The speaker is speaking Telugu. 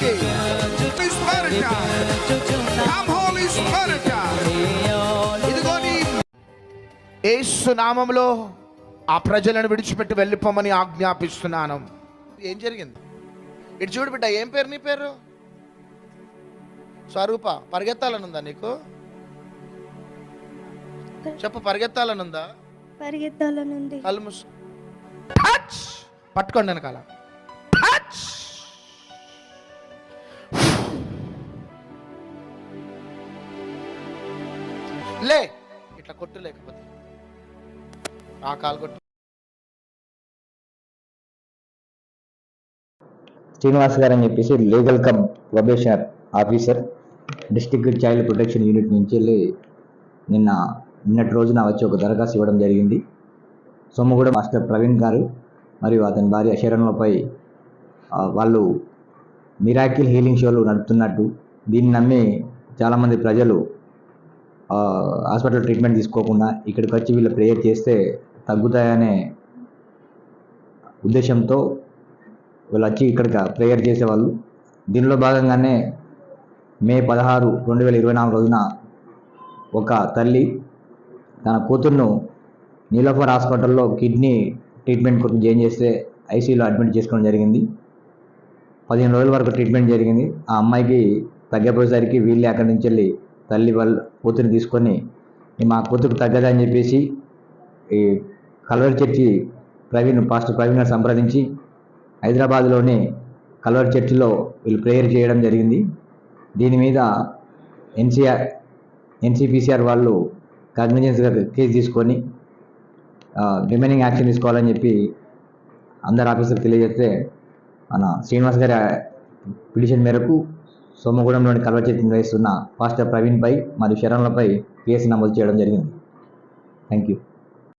Come, Holy Spirit. ఇదిగో నీ యేసు నామములో ఆ ప్రజలను విడిచిపెట్టి వెళ్ళిపోమని ఆజ్ఞాపిస్తున్నాను. ఏం జరిగింది? ఇటు చూడు బిడ్డ ఏం పేరు నీ పేరు? స్వరూప పరిగెత్తాలనుందా నీకు? చెప్పు పరిగెత్తాలనుందా? పరిగెత్తాలనుంది. కళ్ళు మూసు. టచ్! పట్టుకోండి వెనకాల. లే! ఇట్లా కొట్టు లేకపోతే. ఆ కాలు కొట్టు. శ్రీనివాస్ గారు అని చెప్పేసి legal cum probationer officer district child protection unit నుంచి వెళ్ళి నిన్న నిన్నటి రోజున వచ్చి ఒక దరఖాస్తు ఇవ్వడం జరిగింది. సొమ్మగూడ మాస్టర్ ప్రవీణ్ గారు మరియు అతని భార్య శరణ్లపై వాళ్ళు మిరాకిల్ హీలింగ్ షోలు నడుపుతున్నట్టు దీన్ని నమ్మి చాలామంది ప్రజలు హాస్పిటల్ ట్రీట్మెంట్ తీసుకోకుండా ఇక్కడికి వచ్చి వీళ్ళు ప్రేయర్ చేస్తే తగ్గుతాయనే ఉద్దేశంతో వీళ్ళు వచ్చి ఇక్కడికి ప్రేయర్ చేసేవాళ్ళు. దీనిలో భాగంగానే మే పదహారు రెండు వేల ఇరవై నాలుగు రోజున ఒక తల్లి తన కూతుర్ను నీలోఫర్ హాస్పిటల్లో కిడ్నీ ట్రీట్మెంట్ కొరకు జాయిన్ చేస్తే ఐసీయూలో అడ్మిట్ చేసుకోవడం జరిగింది. పదిహేను రోజుల వరకు ట్రీట్మెంట్ జరిగింది. ఆ అమ్మాయికి తగ్గపోయేసరికి వీళ్ళే అక్కడి నుంచి వెళ్ళి తల్లి వాళ్ళ కూతురిని తీసుకొని మా కూతురు తగ్గదని చెప్పేసి ఈ Calvary church Praveen pastor Praveen గారు సంప్రదించి హైదరాబాద్లోని కల్వరి చర్చిలో వీళ్ళు ప్రేయర్ చేయడం జరిగింది. దీని మీద ఎన్సీఆర్ ఎన్సీపీసీఆర్ వాళ్ళు కాగ్నిజెన్స్గా కేసు తీసుకొని రిమైనింగ్ యాక్షన్ తీసుకోవాలని చెప్పి అందరు ఆఫీసర్కి తెలియజేస్తే మన శ్రీనివాస్ గారి పిటిషన్ మేరకు సోమగూడెంలోని కల్వచెత్తి నిర్వహిస్తున్న పాస్టర్ ప్రవీణ్పై మరియు శరణ్లపై కేసు నమోదు చేయడం జరిగింది. Thank you